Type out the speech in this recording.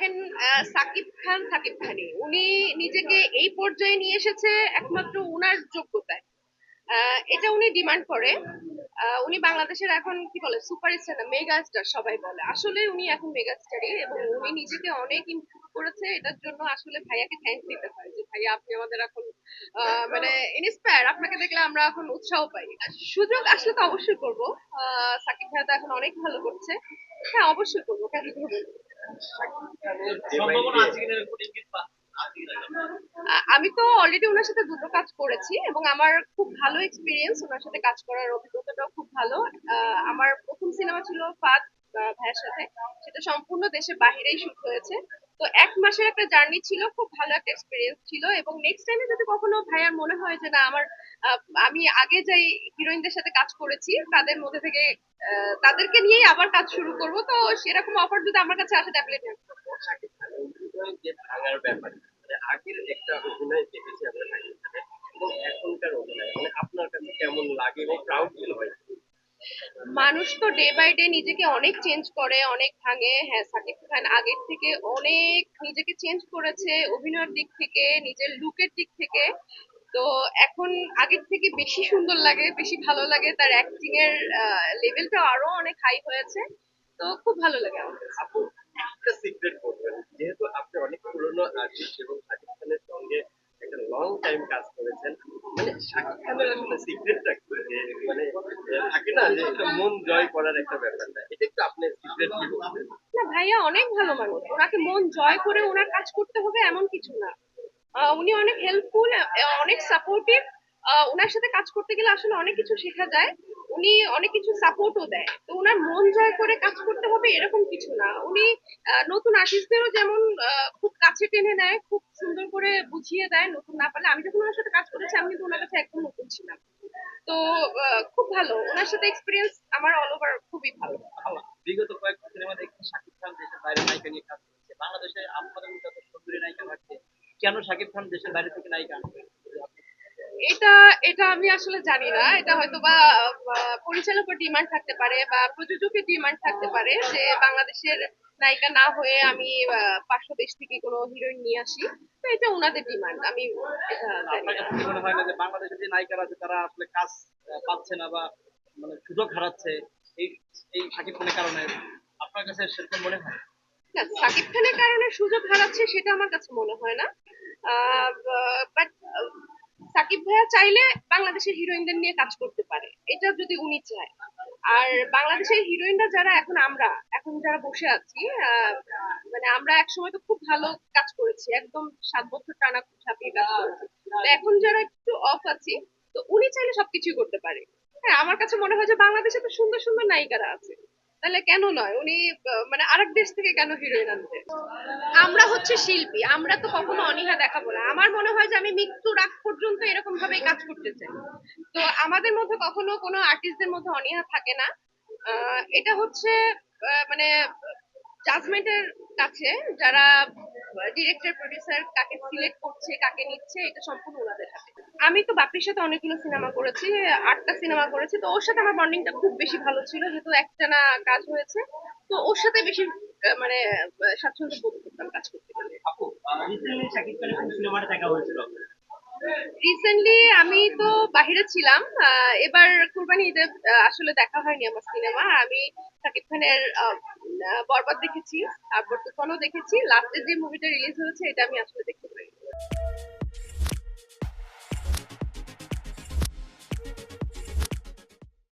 দেখেন সাকিব খান, সাকিব খানই। উনি নিজেকে এই পর্যায়ে নিয়ে এসেছে একমাত্র উনার যোগ্যতায়। এটা উনি ডিমান্ড করে। উনি বাংলাদেশের এখন কি বলে, সুপারস্টার না মেগা স্টার সবাই বলে। আসলে উনি এখন মেগা স্টারই এবং উনি নিজেকে অনেক ইমপ্রুভ করেছে। এটার জন্য আসলে ভাইয়াকে থ্যাংক দিতে হয় যে, ভাইয়া, আপনি আমাদের এখন মানে ইন্সপায়ার আপনাকে দেখলে আমরা এখন উৎসাহ পাই। সুযোগ আসলে তো অবশ্যই করব। সাকিব ভাইয়া তো এখন অনেক ভালো করছে। হ্যাঁ অবশ্যই করব, কেন করব আমি তো অলরেডি ওনার সাথে দুটো কাজ করেছি এবং আমার খুব ভালো এক্সপিরিয়েন্স ওনার সাথে কাজ করার অভিজ্ঞতাটাও খুব ভালো। আহ, আমার প্রথম সিনেমা ছিল ফাদ আহ, ভাইয়ের সাথে। সেটা সম্পূর্ণ দেশের বাহিরেই শুট হয়েছে। তো এক মাসের একটা জার্নি ছিল, খুব ভালো একটা এক্সপিরিয়েন্স ছিল এবং নেক্সট টাইমে যদি কখনো ভাইয়ার মনে হয় যে না, আমার আমি আগে যাই হিরোইনদের সাথে কাজ করেছি, তাদের মধ্যে থেকে তাদেরকে নিয়েই আবার কাজ শুরু করব, তো সেরকম অফার যদি আমার কাছে আসে ডেফিনেটলি যে ভাঙার ব্যাপার মানে আগের একটা অভিনয় দেখেছি আমরা শাকিব খানের এবং এখনকার অভিনয় মানে আপনার কাছে কেমন লাগে এবং প্রাউড ফিল হয় মানুষ তো ডে বাই ডে নিজেকে অনেক চেঞ্জ করে, অনেক ভাঙে। হ্যাঁ সাকিব খান আগের থেকে অনেক নিজেকে চেঞ্জ করেছে অভিনয়ের দিক থেকে, নিজের লুকের দিক থেকে। তো এখন আগের থেকে বেশি সুন্দর লাগে, বেশি ভালো লাগে। তার অ্যাক্টিং এর লেভেলটা আরও অনেক হাই হয়েছে। তো খুব ভালো লাগে আমার একটা সিক্রেট বলবেন যেহেতু আপনি অনেক পুরনো আর্টিস্ট এবং শাকিব খানের সঙ্গে একটা লং টাইম কাজ করেছেন মানে শাকিব খানের আসলে সিক্রেটটা কি? অনেক কিছু শেখা যায়। উনি অনেক কিছু সাপোর্টও দেয়। তো ওনার মন জয় করে কাজ করতে হবে এরকম কিছু না। উনি নতুন আর্টিস্টদেরও যেমন খুব কাছে টেনে নেয়, খুব সুন্দর করে বুঝিয়ে দেয় নতুন না পারলে। আমি যখন ওনার সাথে কাজ করেছি, আমি কিন্তু ওনার কাছে একদম নতুন ছিলাম। তো খুব ভালো। ওনার সাথে এক্সপিরিয়েন্স আমার অল ওভার খুবই ভালো। বিগত কয়েকটা সিনেমা দেখছি শাকিব খান দেশের বাইরে নায়িকা নিয়ে কাজ করছে। বাংলাদেশে আপনাদের মতো সুন্দরী নায়িকা থাকছে কেন শাকিব খান দেশের বাইরে থেকে নায়িকা আনবে? এটা এটা আমি আসলে জানি না। এটা হয়তো বা পরিচালকের ডিমান্ড থাকতে পারে বা প্রযোজকের ডিমান্ড থাকতে পারে যে বাংলাদেশের নায়িকা না হয়ে আমি পার্শ্ব দেশ থেকে কোনো হিরোইন নিয়ে আসি তো এটা ওনাদের ডিমান্ড। আমি মনে হয় না যে বাংলাদেশের যে নায়িকারা আছে তারা আসলে কাজ পাচ্ছে না বা মানে সুযোগ হারাচ্ছে এই এই শাকিব খানের কারণে? আপনার কাছে সেরকম মনে হয়? না সাকিব খানের কারণে সুযোগ হারাচ্ছে সেটা আমার কাছে মনে হয় না। বাট সাকিব ভাইয়া চাইলে বাংলাদেশের হিরোইনদের নিয়ে কাজ করতে পারে। এটা যদি উনি চায়। আর বাংলাদেশের হিরোইনরা যারা এখন আমরা, এখন যারা বসে আছি মানে আমরা এক সময় তো খুব ভালো কাজ করেছি, একদম সাত বছর টানা ছাপিয়ে কাজ করেছি। তো এখন যারা একটু অফ আছি, তো উনি চাইলে সবকিছুই করতে পারে। হ্যাঁ আমার কাছে মনে হয় যে বাংলাদেশে তো সুন্দর সুন্দর নায়িকারা আছে। তাহলে কেন নয়? উনি মানে আরেক দেশ থেকে কেন হিরোইন আনবে আমরা হচ্ছে শিল্পী, আমরা তো কখনো অনীহা দেখাবো না। আমার মনে হয় যে আমি মৃত্যুর আগ পর্যন্ত এরকম ভাবে কাজ করতে চাই। তো আমাদের মধ্যে কখনো কোনো আর্টিস্টদের মধ্যে অনীহা থাকে না। এটা হচ্ছে মানে জাজমেন্টের কাছে যারা ডিরেক্টর প্রডিউসার কাকে সিলেক্ট করছে, কাকে নিচ্ছে, এটা সম্পূর্ণ আমি তো বাপির সাথে অনেকগুলো সিনেমা করেছি আটটা সিনেমা করেছি তো ওর সাথে আমার বন্ডিংটা খুব বেশি ভালো ছিল যেহেতু একটা না কাজ হয়েছে। তো ওর সাথে বেশি মানে স্বাচ্ছন্দ্য বোধ করতাম কাজ করতে আপু রিসেন্টলি আমি তো বাহিরে ছিলাম আহ, এবার কুরবানি ঈদে আসলে দেখা হয়নি আমার সিনেমা আমি শাকিব খানের বরবাদ দেখেছি তারপর তুফানও দেখেছি। লাস্টে যে মুভিটা রিলিজ হয়েছে এটা আমি আসলে দেখতে পাইনি